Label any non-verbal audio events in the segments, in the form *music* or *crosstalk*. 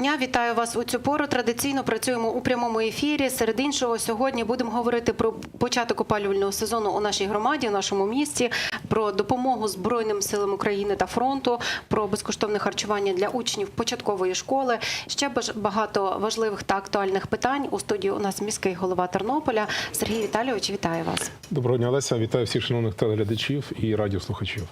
дня, вітаю вас у цю пору. Традиційно працюємо у прямому ефірі. Серед іншого, сьогодні будемо говорити про початок опалювального сезону у нашій громаді, у нашому місті, про допомогу Збройним силам України та фронту, про безкоштовне харчування для учнів початкової школи. Ще багато важливих та актуальних питань. У студії у нас міський голова Тернополя Сергій Віталійович. Вітаю вас. Доброго дня, Леся. Вітаю всіх шановних телеглядачів і радіослухачів.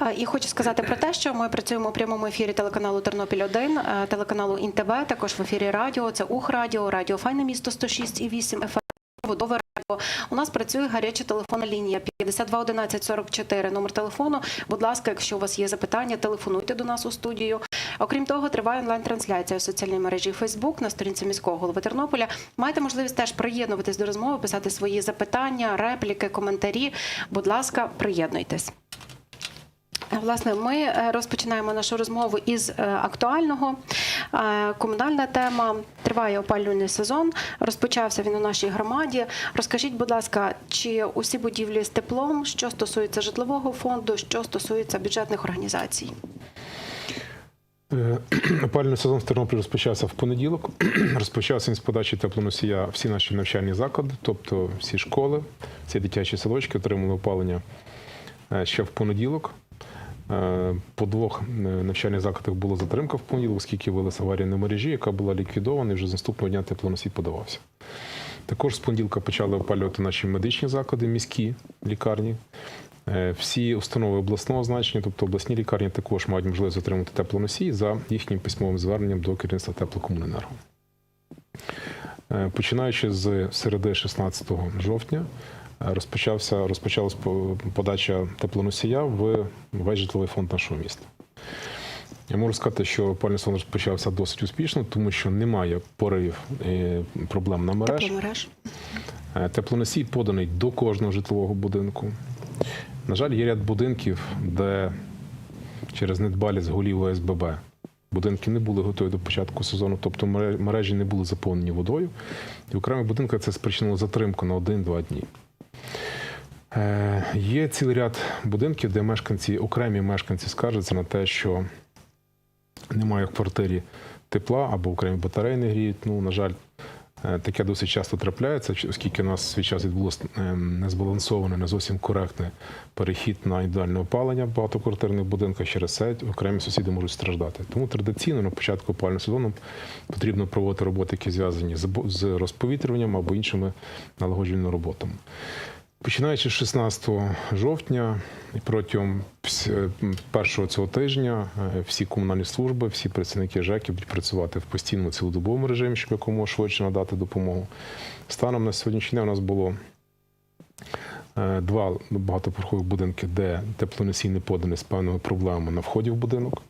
Е, І хочу сказати про те, що ми працюємо у прямому ефірі телеканалу Тернопіль 1 е, телеканалу ІНТВ, також в ефірі радіо. Це Ух Радіо, Радіо Файне місто 106 і 8 ФМ. Водове радіо. У нас працює гаряча телефонна лінія 52 11 44. Номер телефону. Будь ласка, якщо у вас є запитання, телефонуйте до нас у студію. Окрім того, триває онлайн-трансляція у соціальній мережі Facebook на сторінці міського голови Тернополя. Маєте можливість теж приєднуватись до розмови, писати свої запитання, репліки, коментарі. Будь ласка, приєднуйтесь. Власне, ми е, розпочинаємо нашу розмову із е, актуального. Е, Комунальна тема триває опалювальний сезон. Розпочався він у нашій громаді. Розкажіть, будь ласка, чи усі будівлі з теплом, що стосується житлового фонду, що стосується бюджетних організацій? Е, *clears throat* Опалювальний сезон в Тернополі розпочався в понеділок. *clears throat* Розпочався він з подачі теплоносія всі наші навчальні заклади, тобто всі школи, всі дитячі садочки отримали опалення е, ще в понеділок. Е, По двох е, навчальних закладах була затримка в понеділок, оскільки вилася аварія на мережі, яка була ліквідована, і вже з наступного дня теплоносій подавався. Також з понеділка почали опалювати наші медичні заклади, міські лікарні. Е, Всі установи обласного значення, тобто обласні лікарні, також мають можливість отримати теплоносій за їхнім письмовим зверненням до керівництва теплокомуненерго. Починаючи з середи 16 жовтня, розпочався розпочалась по- подача теплоносія в весь житловий фонд нашого міста. Я можу сказати, що опалювальний сезон розпочався досить успішно, тому що немає поривів е, проблем на мереж. Тепломереж? Е, Теплоносій поданий до кожного житлового будинку. На жаль, є ряд будинків, де через недбалість голів ОСББ будинки не були готові до початку сезону, тобто мережі не були заповнені водою. І в окремих будинках це спричинило затримку на 1-2 дні. Е, Є цілий ряд будинків, де мешканці, окремі мешканці скаржаться на те, що немає в квартирі тепла або окремі батареї не гріють. Ну, на жаль, таке досить часто трапляється, оскільки у нас свій час відбулося незбалансоване, не зовсім коректне перехід на індивідуальне опалення в багатоквартирних будинках. Через це окремі сусіди можуть страждати. Тому традиційно на початку опалювального сезону потрібно проводити роботи, які зв'язані з розповітрюванням або іншими налагоджувальними роботами. Починаючи з 16 жовтня протягом е, першого цього тижня е, всі комунальні служби, всі працівники ЖЕКів будуть працювати в постійному цілодобовому режимі, щоб якомога швидше надати допомогу. Станом на сьогоднішній день у нас було е, два багатоповерхових будинки, де теплоносій не поданий з певними проблемами на вході в будинок.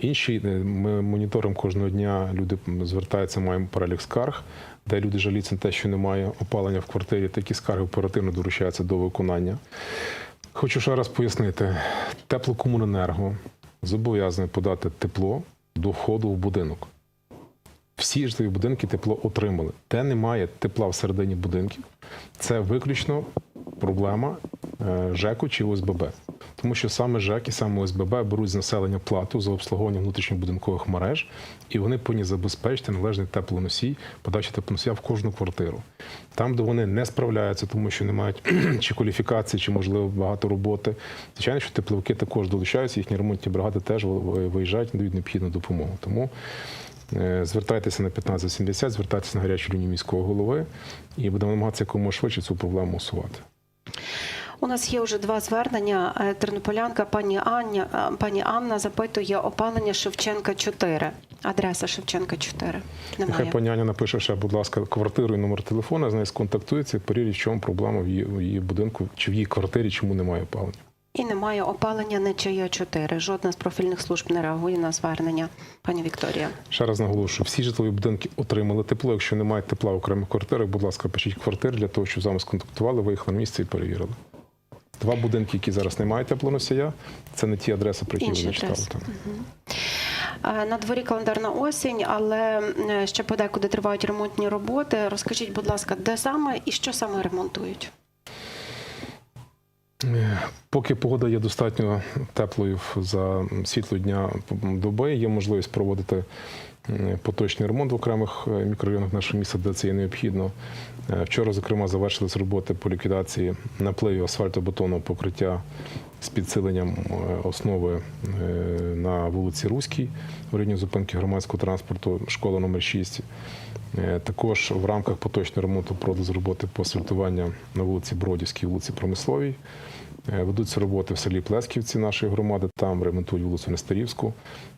Інші ми моніторимо кожного дня. Люди звертаються, маємо перелік скарг, де люди жаліться на те, що немає опалення в квартирі. Такі скарги оперативно доручаються до виконання. Хочу ще раз пояснити: теплокомуненерго зобов'язане подати тепло до входу в будинок. Всі житлові будинки тепло отримали. Де немає тепла всередині будинків, це виключно проблема ЖЕКу чи ОСББ. Тому що саме ЖЕК і саме ОСББ беруть з населення плату за обслуговування внутрішньобудинкових мереж, і вони повинні забезпечити належний теплоносій, подачі теплоносія в кожну квартиру. Там, де вони не справляються, тому що не мають *clears throat* чи кваліфікації, чи можливо багато роботи. Звичайно, що тепловики також долучаються, їхні ремонтні бригади теж виїжджають, надають необхідну допомогу. Тому Е, Звертайтеся на 1570, звертайтеся на гарячу лінію міського голови і будемо намагатися якомога швидше цю проблему усувати. У нас є вже два звернення. Е, Тернополянка пані Аня, е, пані Анна запитує опалення Шевченка 4. Адреса Шевченка 4. Нехай пані Аня напише ще, будь ласка, квартиру і номер телефону, з нею сконтактується, перевірить, в чому проблема в її, в її будинку чи в її квартирі, чому немає опалення. І немає опалення Нечая 4. Жодна з профільних служб не реагує на звернення. Пані Вікторія. Ще раз наголошую, всі житлові будинки отримали тепло. Якщо немає тепла в окремих квартирах, будь ласка, пишіть квартир для того, щоб з вами сконтактували, виїхали на місце і перевірили. Два будинки, які зараз не мають теплоносія, це не ті адреси, про які ви адреси. там. На дворі календарна осінь, але ще подекуди тривають ремонтні роботи. Розкажіть, будь ласка, де саме і що саме ремонтують? Поки погода є достатньо теплою за світло дня доби, є можливість проводити поточний ремонт в окремих е, мікрорайонах нашого міста, де це є необхідно. Е, Вчора, зокрема, завершились роботи по ліквідації напливів асфальтобетонного покриття з підсиленням е, основи на вулиці Руській в районі зупинки громадського транспорту, школа номер 6. Е, Також в рамках поточного ремонту проводились роботи по асфальтуванню на вулиці Бродівській, вулиці Промисловій. Е, Ведуться роботи в селі Плесківці нашої громади. Там ремонтують вулицю Нестерівську,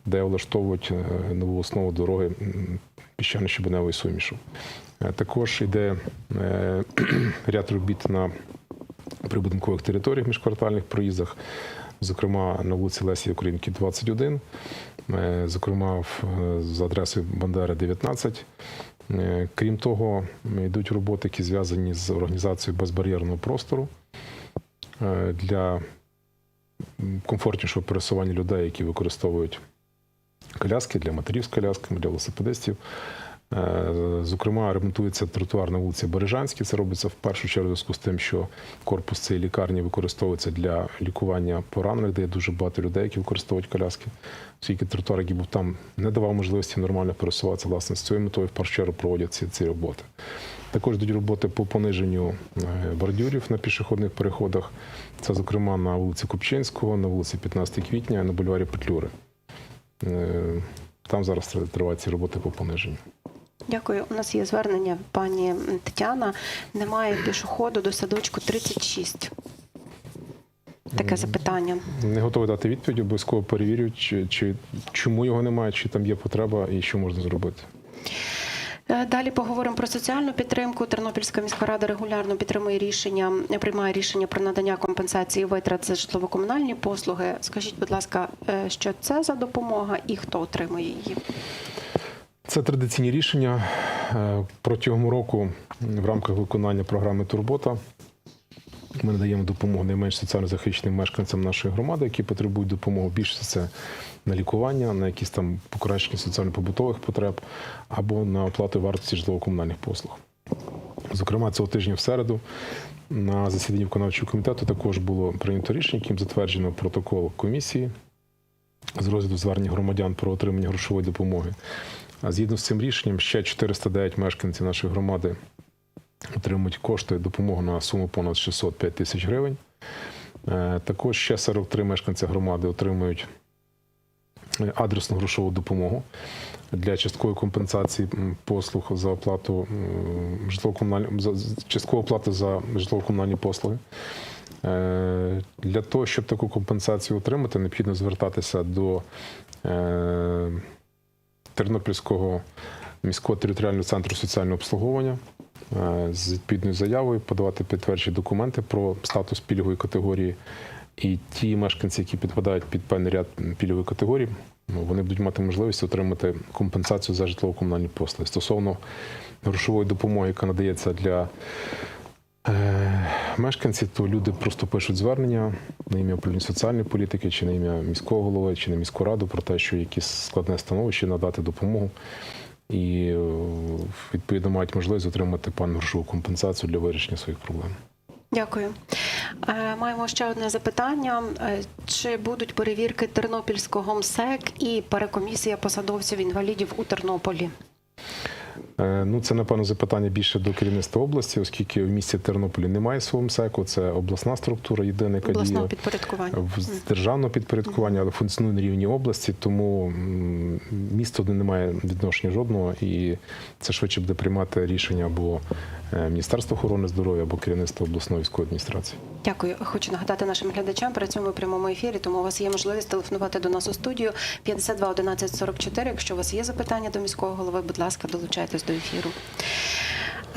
де влаштовують е, нову основу дороги м, піщано-щебеневої сумішу. Е, Також йде *clears throat* ряд робіт на прибудинкових територіях міжквартальних проїздах, зокрема на вулиці Лесі Українки, 21, е, зокрема за адресою Бандери 19. Е, Крім того, йдуть роботи, які зв'язані з організацією безбар'єрного простору для комфортнішого пересування людей, які використовують коляски для матерів з колясками, для велосипедистів. Е, Зокрема, ремонтується тротуар на вулиці Бережанській. Це робиться в першу чергу зв'язку з тим, що корпус цієї лікарні використовується для лікування поранених, де є дуже багато людей, які використовують коляски. Оскільки тротуар, який був там, не давав можливості нормально пересуватися, власне, з цією метою в першу чергу проводять ці, ці роботи. Також йдуть роботи по пониженню е, бордюрів на пішохідних переходах. Це, зокрема, на вулиці Купчинського, на вулиці 15 квітня, на бульварі Петлюри. Е, Там зараз тривають ці роботи по пониженню. Дякую. У нас є звернення пані Тетяна. Немає пішоходу до садочку 36. Таке запитання. Не готовий дати відповідь, обов'язково перевірю, чи, чи чому його немає, чи там є потреба і що можна зробити. Е, Далі поговоримо про соціальну підтримку. Тернопільська міська рада регулярно підтримує рішення, приймає рішення про надання компенсації витрат за житлово-комунальні послуги. Скажіть, будь ласка, е, що це за допомога і хто отримує її? Це традиційні рішення. Е, Протягом року в рамках виконання програми Турбота ми надаємо допомогу найменш соціально захищеним мешканцям нашої громади, які потребують допомоги. Більше це на лікування, на якісь там покращення соціально-побутових потреб або на оплату вартості житлово-комунальних послуг. Зокрема, цього тижня в середу на засіданні виконавчого комітету також було прийнято рішення, яким затверджено протокол комісії з розгляду звернень громадян про отримання грошової допомоги. А згідно з цим рішенням, ще 409 мешканців нашої громади отримують кошти допомогу на суму понад 605 тисяч гривень. Е, Також ще 43 мешканці громади отримують адресну грошову допомогу для часткової компенсації послуг за оплату за часткову оплату за житлово-комунальні послуги. Е, Для того, щоб таку компенсацію отримати, необхідно звертатися до е, Тернопільського міського територіального центру соціального обслуговування з відповідною заявою, подавати підтверджені документи про статус пільгової категорії. І ті мешканці, які підпадають під певний ряд пільгової категорії, ну, вони будуть мати можливість отримати компенсацію за житлово-комунальні послуги. Стосовно грошової допомоги, яка надається для е, мешканців, то люди просто пишуть звернення на ім'я управління соціальної політики, чи на ім'я міського голови, чи на міську раду про те, що якесь складне становище надати допомогу. І е, відповідно мають можливість отримати пан грошову компенсацію для вирішення своїх проблем. Дякую. Е, Маємо ще одне запитання: Е, чи будуть перевірки Тернопільського МСЕК і перекомісія посадовців інвалідів у Тернополі? Е, Ну, це напевно запитання більше до керівництва області, оскільки в місті Тернополі немає свого МСЕКу, це обласна структура, єдина, яка Обласного діє підпорядкування. в державного підпорядкування, але функціонує на рівні області, тому місто не має відношення жодного, і це швидше буде приймати рішення або е, Міністерство охорони здоров'я, або керівництво обласної військової адміністрації. Дякую. Хочу нагадати нашим глядачам. Працюємо у прямому ефірі, тому у вас є можливість телефонувати до нас у студію 52 11 44. Якщо у вас є запитання до міського голови, будь ласка, долучайтесь до ефіру.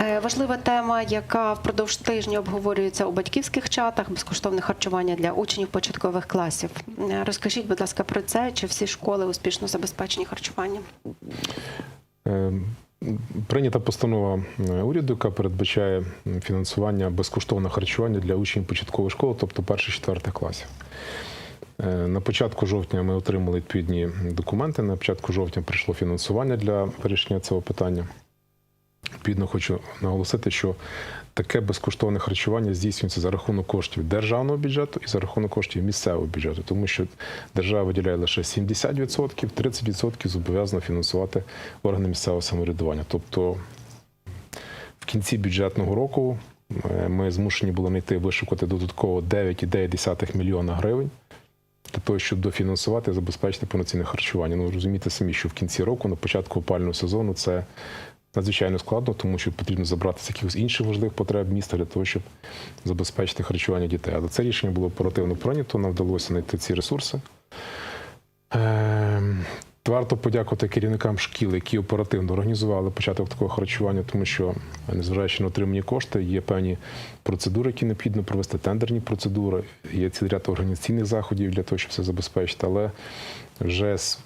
Е, Важлива тема, яка впродовж тижня обговорюється у батьківських чатах, безкоштовне харчування для учнів початкових класів. Е, Розкажіть, будь ласка, про це, чи всі школи успішно забезпечені харчуванням? Прийнята постанова е, уряду, яка передбачає фінансування безкоштовного харчування для учнів початкової школи, тобто перших четвертих класів. Е, На початку жовтня ми отримали відповідні документи. На початку жовтня прийшло фінансування для вирішення цього питання. Відповідно, хочу наголосити, що таке безкоштовне харчування здійснюється за рахунок коштів державного бюджету і за рахунок коштів місцевого бюджету, тому що держава виділяє лише 70%, 30% зобов'язано фінансувати органи місцевого самоврядування. Тобто в кінці бюджетного року е, ми змушені були знайти вишукати додатково 9,9 мільйона гривень для того, щоб дофінансувати і забезпечити повноцінне харчування. Ну розумієте самі, що в кінці року, на початку опального сезону, це надзвичайно складно, тому що потрібно забрати з якихось інших важливих потреб міста для того, щоб забезпечити харчування дітей. Але це рішення було оперативно прийнято, нам вдалося знайти ці ресурси. Ем, Варто подякувати керівникам шкіл, які оперативно організували початок такого харчування, тому що, незважаючи на отримані кошти, є певні процедури, які необхідно провести, тендерні процедури, є цілий ряд організаційних заходів для того, щоб це забезпечити. Але вже з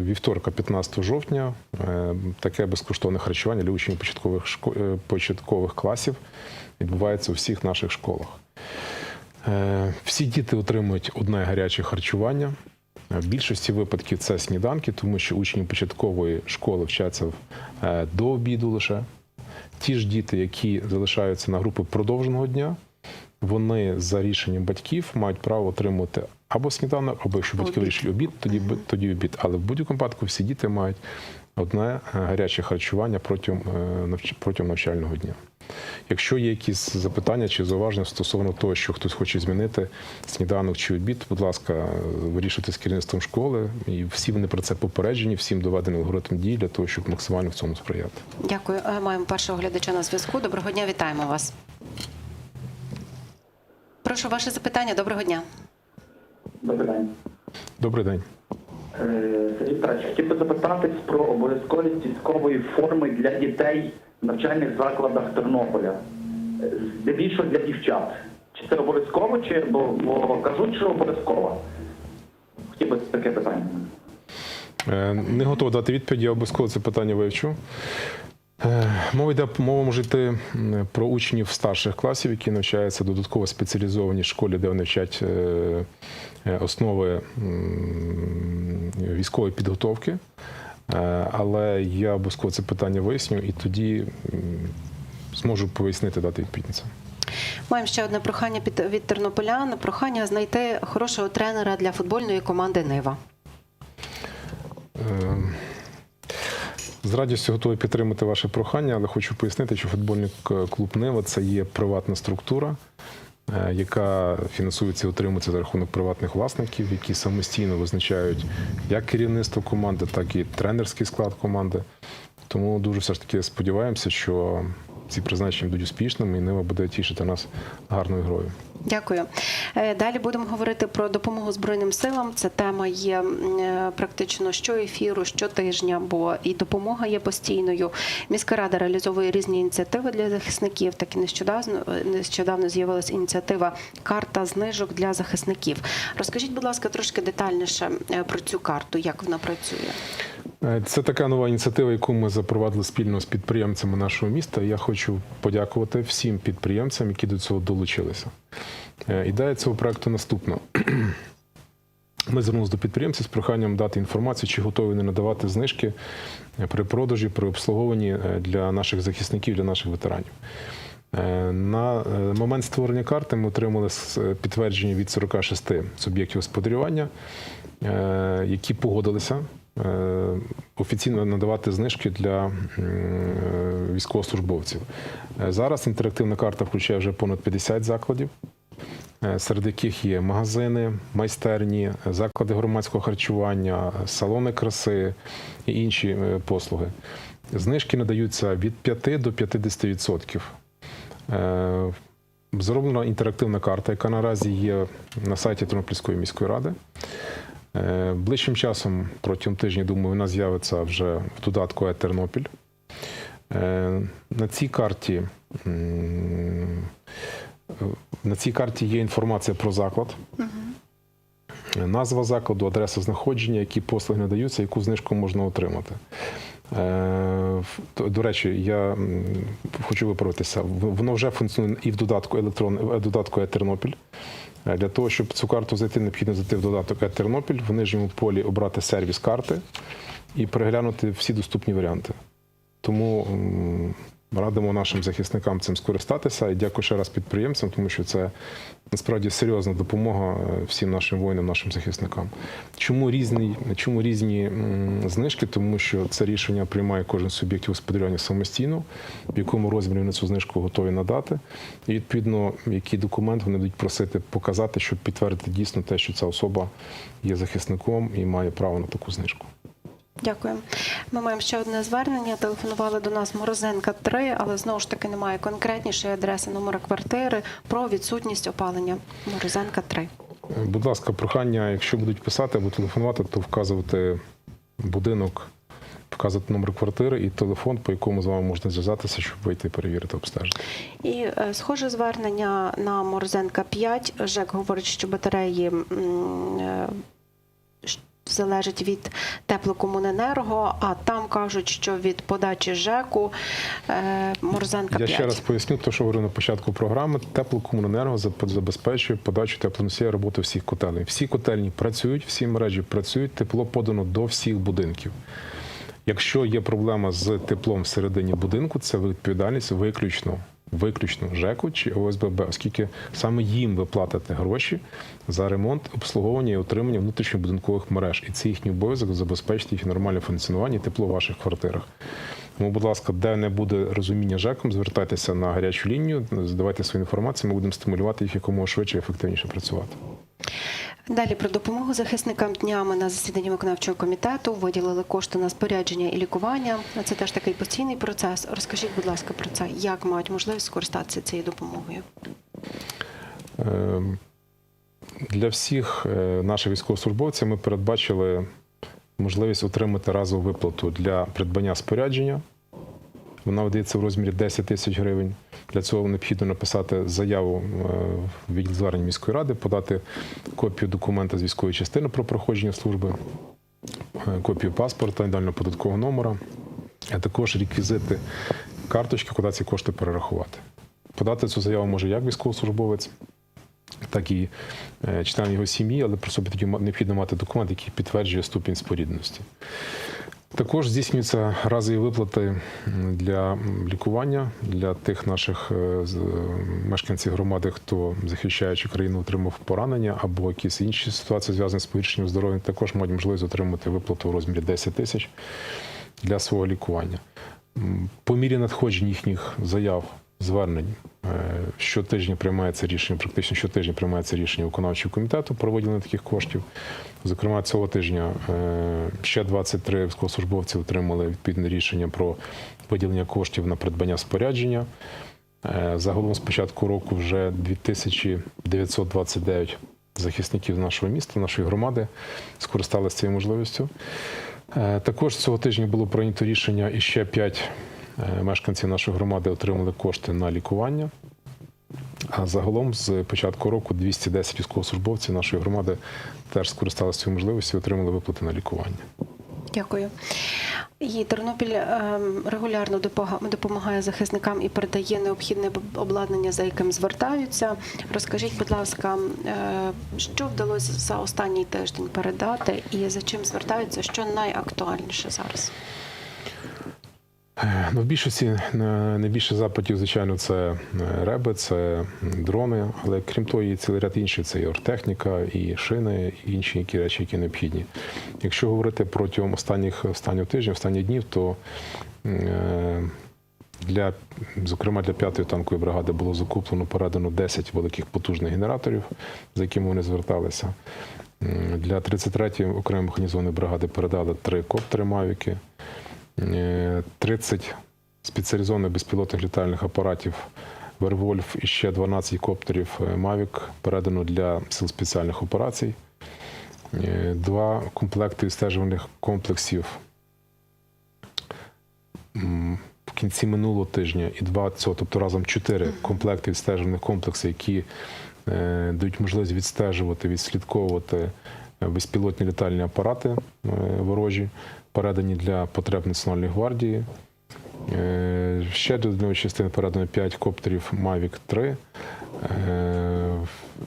вівторка, 15 жовтня, е, таке безкоштовне харчування для учнів початкових шко- е, початкових класів відбувається у всіх наших школах. Е, Всі діти отримують одне гаряче харчування. В більшості випадків це сніданки, тому що учні початкової школи вчаться до обіду лише. Ті ж діти, які залишаються на групи продовженого дня, вони за рішенням батьків мають право отримати або сніданок, або якщо батьки вирішили обід, тоді, тоді обід. Але в будь-якому випадку всі діти мають одне е, гаряче харчування протягом, е, протягом навчального дня. Якщо є якісь запитання чи зауваження стосовно того, що хтось хоче змінити сніданок чи обід, будь ласка, вирішуйте з керівництвом школи, і всі вони про це попереджені, всім доведений алгоритм дій для того, щоб максимально в цьому сприяти. Дякую. Е, Маємо першого глядача на зв'язку. Доброго дня, вітаємо вас. Прошу ваше запитання. Доброго дня. Добрий день. Добрий день. Е, Сергій Петрович, хотів би запитатись про обов'язковість військової форми для дітей в навчальних закладах Тернополя. Е, Здебільшого для дівчат. Чи це обов'язково, чи бо, бо кажуть, що обов'язково? Хотів би таке питання. Е, Не готовий дати відповідь, я обов'язково це питання вивчу. Мова йде мова може йти про учнів старших класів, які навчаються додатково спеціалізованій школі, де вони вчать е, е, основи військової підготовки. Е, Але я обов'язково це питання виясню і тоді зможу пояснити дати відповідь. Маємо ще одне прохання від тернополян. Прохання знайти хорошого тренера для футбольної команди Нива. Е, З радістю готовий підтримати ваше прохання, але хочу пояснити, що футбольний клуб Нива це є приватна структура, е, яка фінансується і утримується за рахунок приватних власників, які самостійно визначають як керівництво команди, так і тренерський склад команди. Тому дуже все ж таки сподіваємося, що ці призначення будуть успішними і Нива буде тішити нас гарною грою. Дякую. Е, Далі будемо говорити про допомогу Збройним силам. Це тема є е, практично щоефіру, щотижня, бо і допомога є постійною. Міська рада реалізовує різні ініціативи для захисників. Так і нещодавно нещодавно з'явилася ініціатива Карта знижок для захисників. Розкажіть, будь ласка, трошки детальніше е, про цю карту, як вона працює. Е, Це така нова ініціатива, яку ми запровадили спільно з підприємцями нашого міста. Я хочу подякувати всім підприємцям, які до цього долучилися. Е, Ідея цього проекту наступна. *clears throat* Ми звернулися до підприємців з проханням дати інформацію, чи готові вони надавати знижки е, при продажі, при обслуговуванні е, для наших захисників, для наших ветеранів. На момент створення карти ми отримали підтвердження від 46 суб'єктів господарювання, які погодилися офіційно надавати знижки для військовослужбовців. Зараз інтерактивна карта включає вже понад 50 закладів. Е, серед яких є магазини, майстерні, заклади громадського харчування, салони краси і інші е, послуги. Знижки надаються від 5 до 50%. Е, Зроблена інтерактивна карта, яка наразі є на сайті Тернопільської міської ради. Ближчим часом, протягом тижня, думаю, вона з'явиться вже в додатку. Е, На цій карті на цій карті є інформація про заклад, назва закладу, адреса знаходження, які послуги надаються, яку знижку можна отримати. Е, До речі, я хочу виправитися. Воно вже функціонує і в додатку електрон в додатку «Е-Тернопіль». Е, Для того, щоб цю карту зайти, необхідно зайти в додаток «Е-Тернопіль», в нижньому полі обрати сервіс карти і переглянути всі доступні варіанти. тому радимо нашим захисникам цим скористатися. І дякую ще раз підприємцям, тому що це насправді серйозна допомога е, всім нашим воїнам, нашим захисникам. Чому різні, чому різні знижки? Тому що це рішення приймає кожен суб'єкт господарювання самостійно, в якому розмірі вони цю знижку готові надати. І відповідно, який документ вони будуть просити показати, щоб підтвердити дійсно те, що ця особа є захисником і має право на таку знижку. Дякую. Ми маємо ще одне звернення. Телефонували до нас Морозенка 3, але знову ж таки немає конкретнішої адреси номера квартири про відсутність опалення. Морозенка 3. Е, Будь ласка, прохання, якщо будуть писати або телефонувати, то вказувати будинок, вказувати номер квартири і телефон, по якому з вами можна зв'язатися, щоб вийти і перевірити обстежити. І е, схоже звернення на Морозенка 5. ЖЕК говорить, що батареї залежать від теплокомуненерго, а там кажуть, що від подачі ЖЕКу е, Морозенка Я ще раз поясню, те, що говорив на початку програми. Теплокомуненерго забезпечує подачу теплоносія роботи всіх котелень. Всі котельні працюють, всі мережі працюють, тепло подано до всіх будинків. Якщо є проблема з теплом всередині будинку, це відповідальність виключно. Виключно ЖЕКу чи ОСББ, оскільки саме їм ви платите гроші за ремонт, обслуговування і отримання внутрішньобудинкових мереж, і це їхній обов'язок забезпечити їх нормальне функціонування і тепло в ваших квартирах. Тому, будь ласка, де не буде розуміння ЖЕКом, звертайтеся на гарячу лінію, здавайте свою інформацію. Ми будемо стимулювати їх якомога швидше і ефективніше працювати. Далі про допомогу захисникам днями на засіданні виконавчого комітету виділили кошти на спорядження і лікування. Це теж такий постійний процес. Розкажіть, будь ласка, про це. Як мають можливість скористатися цією допомогою? Е, Для всіх е, наших військовослужбовців ми передбачили можливість отримати разову виплату для придбання спорядження. Вона видається в розмірі 10 тисяч гривень. Для цього необхідно написати заяву е, в відділ звернень міської ради, подати копію документа з військової частини про проходження служби, е, копію паспорта, ідеального податкового номера, а також реквізити карточки, куди ці кошти перерахувати. Подати цю заяву може як військовослужбовець, так і е, член його сім'ї, але при собі тоді необхідно мати документ, який підтверджує ступінь спорідненості. Також здійснюються разові виплати для лікування для тих наших е, е, мешканців громади, хто захищаючи країну, отримав поранення або якісь інші ситуації зв'язані з погіршенням здоров'я, також мають можливість отримати виплату у розмірі 10 тисяч для свого лікування. По мірі надходжень їхніх заяв, звернень е, щотижня приймається рішення, практично щотижня приймається рішення виконавчого комітету про виділення таких коштів. Зокрема, цього тижня е, ще 23 військовослужбовці отримали відповідне рішення про виділення коштів на придбання спорядження. Е, Загалом з початку року вже 2929 захисників нашого міста, нашої громади скористалися цією можливістю. Е, Також цього тижня було прийнято рішення і ще 5 мешканців нашої громади отримали кошти на лікування. А загалом з початку року 210 військовослужбовців нашої громади теж скористалися цією можливістю і отримали виплати на лікування. Дякую. І Тернопіль ем, регулярно допомагає захисникам і передає необхідне обладнання, за яким звертаються. Розкажіть, будь ласка, е, що вдалося за останній тиждень передати і за чим звертаються, що найактуальніше зараз? Е, Ну, в більшості е, найбільше запитів, звичайно, це е, реби, це дрони, але крім того, є цілий ряд інших. Це і оргтехніка, і шини, і інші які речі, які необхідні. Якщо говорити протягом останніх останнього тижня, останніх днів, то для, зокрема, для п'ятої танкової бригади було закуплено, передано 10 великих потужних генераторів, за якими вони зверталися. Для 33-ї окремої механізованої бригади передали три коптери Мавіки. Е, 30 спеціалізованих безпілотних літальних апаратів Вервольф і ще 12 коптерів е, Mavic передано для сил спеціальних операцій. Е, Два комплекти відстежувальних комплексів в кінці минулого тижня і два цього, тобто разом чотири комплекти відстежувальних комплексів, які е, дають можливість відстежувати, відслідковувати е, безпілотні літальні апарати е, ворожі, передані для потреб Національної гвардії. Е, Ще до одної частини передано 5 коптерів Mavic 3 е,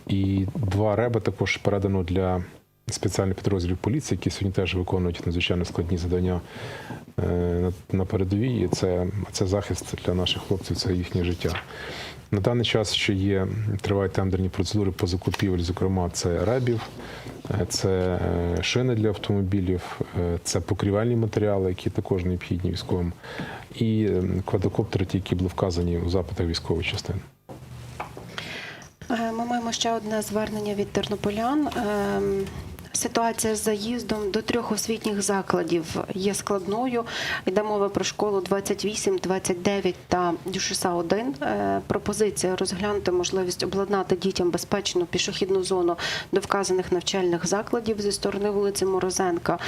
і два реби також передано для спеціальних підрозділів поліції, які сьогодні теж виконують надзвичайно складні завдання е, на- передовій. Це, це захист для наших хлопців, це їхнє життя. На даний час ще є тривають тендерні процедури по закупівлі, зокрема, це ребів, е, це е, шини для автомобілів, е, це покрівельні матеріали, які також необхідні військовим, і квадрокоптери, ті, які були вказані у запитах військової частини. Ми маємо ще одне звернення від тернополян. Ситуація з заїздом до трьох освітніх закладів є складною. Йде мова про школу 28, 29 та Дюшиса 1. Е, Пропозиція розглянути можливість обладнати дітям безпечну пішохідну зону до вказаних навчальних закладів зі сторони вулиці Морозенка,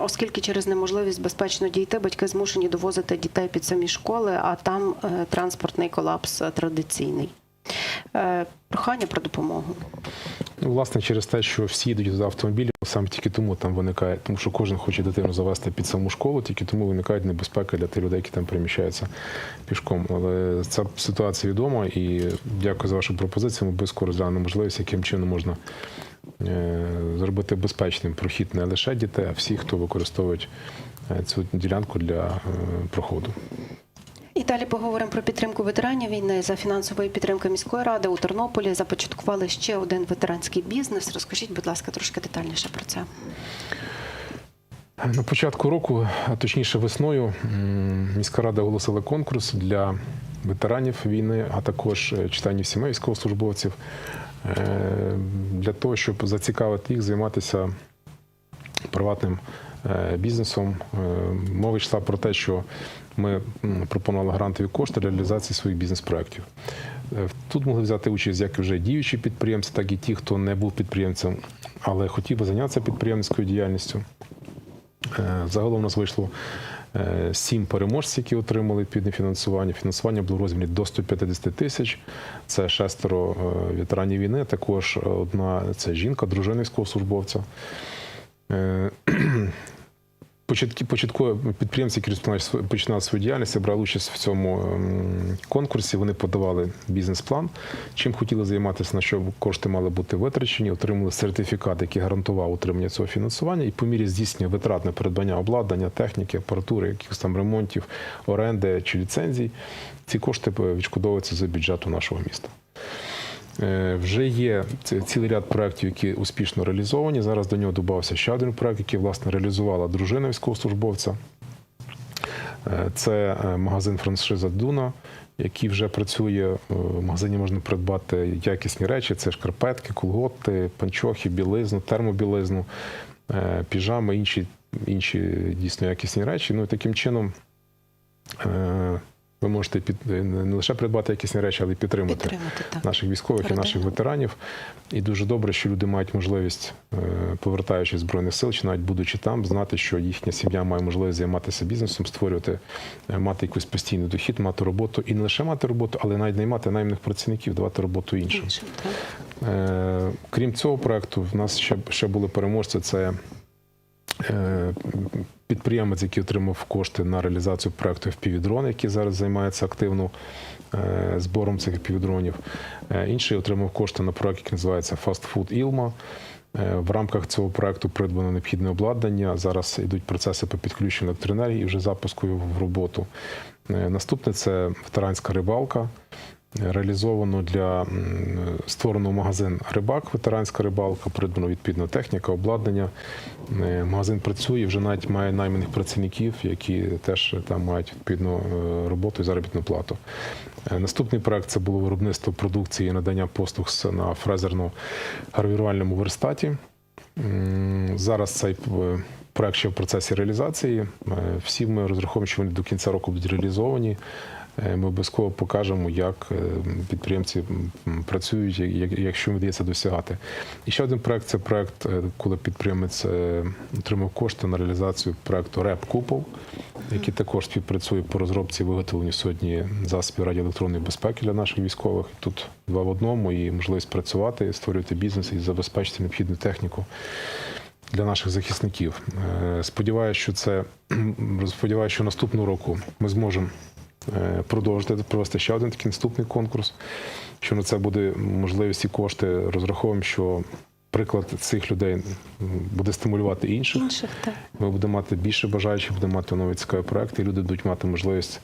оскільки через неможливість безпечно дійти, батьки змушені довозити дітей під самі школи, а там е, транспортний колапс традиційний. Е, Прохання про допомогу. Ну, власне, через те, що всі їдуть за автомобілем, саме тільки тому там виникає, тому що кожен хоче дитину завести під саму школу, тільки тому виникають небезпеки для тих людей, які там переміщаються пішком. Але ця ситуація відома і дякую за вашу пропозицію. Ми обов'язково розглянемо можливість, яким чином можна е, зробити безпечним прохід не лише дітей, а всіх, хто використовують е, цю ділянку для е, проходу. І далі поговоримо про підтримку ветеранів війни. За фінансової підтримки міської ради у Тернополі започаткували ще один ветеранський бізнес. Розкажіть, будь ласка, трошки детальніше про це. На початку року, а точніше весною, міська рада оголосила конкурс для ветеранів війни, а також е, членів сімей військовослужбовців е, для того, щоб зацікавити їх займатися приватним бізнесом. Е, Мова йшла про те, що ми пропонували грантові кошти для реалізації своїх бізнес-проєктів. Е, Тут могли взяти участь як вже діючі підприємці, так і ті, хто не був підприємцем, але хотів би зайнятися підприємницькою діяльністю. Е, Загалом у нас вийшло е, сім переможців, які отримали відповідне фінансування. Фінансування було в розмірі до 150 тисяч. Це шестеро е, ветеранів війни. Також одна це жінка, дружина військовослужбовця. *clears throat* Початки початкові підприємці, які починали свою діяльність, брали участь в цьому ем, конкурсі. Вони подавали бізнес-план, чим хотіли займатися, на що кошти мали бути витрачені, отримали сертифікат, який гарантував отримання цього фінансування, і по мірі здійснення витрат на придбання обладнання, техніки, апаратури, якихось там ремонтів, оренди чи ліцензій. Ці кошти е, відшкодовуються з бюджету нашого міста. Е, Вже є цілий ряд проєктів, які успішно реалізовані. Зараз до нього додався ще один проєкт, який власне реалізувала дружина військовослужбовця. Е, Це е, магазин франшиза Дуна, який вже працює. В магазині можна придбати якісні речі: це шкарпетки, колготи, панчохи, білизну, термобілизну, піжами, інші, інші дійсно якісні речі. Ну і таким чином. Е, Ви можете під не лише придбати якісні речі, але й підтримати Підтримати так. наших військових і наших ветеранів. І дуже добре, що люди мають можливість, е, повертаючись з збройних сил, чи навіть будучи там, знати, що їхня сім'я має можливість займатися бізнесом, створювати, е, мати якийсь постійний дохід, мати роботу і не лише мати роботу, але навіть наймати наймних працівників, давати роботу іншим. Іншим, так. Е, Крім цього проекту, в нас ще, ще були переможці. Це е, підприємець, який отримав кошти на реалізацію проекту FPV-дрон, який зараз займається активно е, збором цих FPV-дронів. Е, Інший отримав кошти на проект, який називається Fast Food Ilma. Е, В рамках цього проекту придбано необхідне обладнання. Зараз йдуть процеси по підключенню електроенергії і вже запуску в роботу. Е, Наступне це ветеранська рибалка. Реалізовано для м, створено магазин Рибак, ветеранська рибалка, придбано відповідно техніка, обладнання. Е, Магазин працює, вже навіть має найманих працівників, які теж там мають відповідну е, роботу і заробітну плату. Е, Наступний проект це було виробництво продукції і надання послуг на фрезерно-гравірувальному верстаті. Зараз цей проект ще в процесі реалізації. Всі ми розраховуємо, що вони до кінця року будуть реалізовані. Е, Ми обов'язково покажемо, як е, підприємці працюють, якщо їм вдається досягати. І ще один проект це проект, е, коли підприємець отримав кошти на реалізацію проекту РЕП Купол, який також співпрацює по розробці виготовленню сьогодні засобів радіоелектронної безпеки для наших військових. Тут два в одному і можливість працювати, створювати бізнес і забезпечити необхідну техніку для наших захисників. Сподіваюся, що це *clears throat* сподіваюся, що наступного року ми зможемо продовжити провести ще один такий наступний конкурс. Що на це буде можливість і кошти. Розраховуємо, що приклад цих людей буде стимулювати інших. Інших так. Ми будемо мати більше бажаючих, будемо мати нові цікаві проекти, і люди будуть мати можливість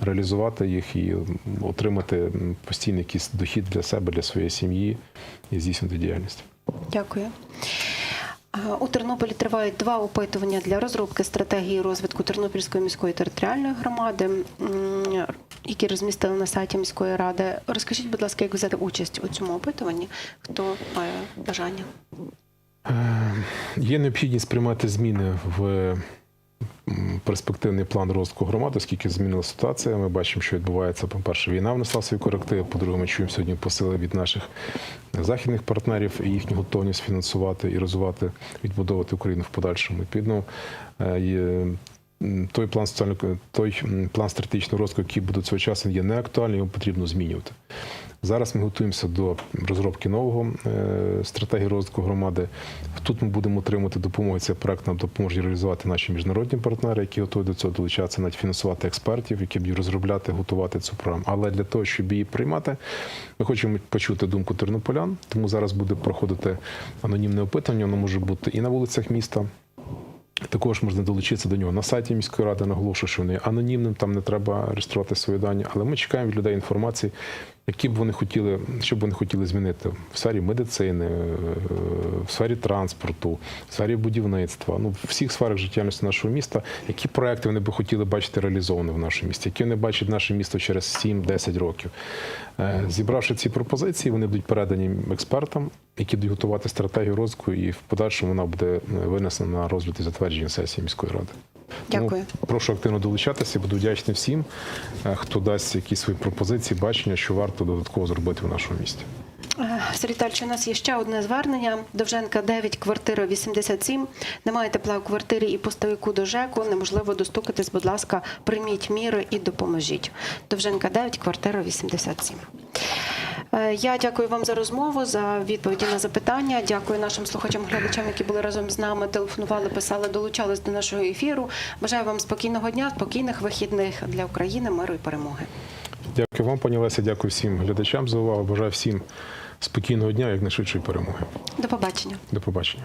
реалізувати їх і отримати постійний якийсь дохід для себе, для своєї сім'ї і здійснити діяльність. Дякую. У Тернополі тривають два опитування для розробки стратегії розвитку Тернопільської міської територіальної громади, які розмістили на сайті міської ради. Розкажіть, будь ласка, як взяти участь у цьому опитуванні? Хто має бажання? Е, Є необхідність приймати зміни в перспективний план розвитку громади, оскільки змінила ситуація. Ми бачимо, що відбувається. По-перше, війна внесла свої корективи. По-друге, ми чуємо сьогодні посили від наших західних партнерів і їхню готовність фінансувати і розвивати, відбудовувати Україну в подальшому. Відповідно, е, той план той план стратегічного розвитку, який буде своєчасно, є неактуальний, його потрібно змінювати. Зараз ми готуємося до розробки нового е, стратегії розвитку громади. Тут ми будемо отримати допомогу. Цей проект нам допоможе реалізувати наші міжнародні партнери, які готові до цього долучатися, навіть фінансувати експертів, які будуть розробляти, готувати цю програму. Але для того, щоб її приймати, ми хочемо почути думку тернополян. Тому зараз буде проходити анонімне опитування. Воно може бути і на вулицях міста. Також можна долучитися до нього на сайті міської ради. Наголошую, що вони анонімним, там не треба реєструвати свої дані. Але ми чекаємо від людей інформації, які б вони хотіли, що б вони хотіли змінити в сфері медицини, е, в сфері транспорту, в сфері будівництва, ну в всіх сферах життєвості нашого міста. Які проекти вони би хотіли бачити реалізовані в нашому місті, які вони бачать наше місто через 7-10 років. Е, Зібравши ці пропозиції, вони будуть передані експертам, які будуть готувати стратегію розвитку, і в подальшому вона буде е, винесена на розгляд і затвердження сесії міської ради. Дякую. прошу активно долучатися. Буду вдячний всім, е, хто дасть якісь свої пропозиції, бачення, що варто додатково зробити в нашому місті. Е, Віталійович, у нас є ще одне звернення. Довженка 9, квартира 87. Немає тепла у квартирі і поставику до ЖЕКу. Неможливо достукатись, будь ласка, прийміть міри і допоможіть. Довженка 9, квартира 87. Е, Я дякую вам за розмову, за відповіді на запитання. Дякую нашим слухачам, глядачам, які були разом з нами, телефонували, писали, долучались до нашого ефіру. Бажаю вам спокійного дня, спокійних вихідних для України, миру і перемоги. Дякую вам, пані Леся. Дякую всім глядачам за увагу. Бажаю всім спокійного дня, як найшвидшої перемоги. До побачення. До побачення.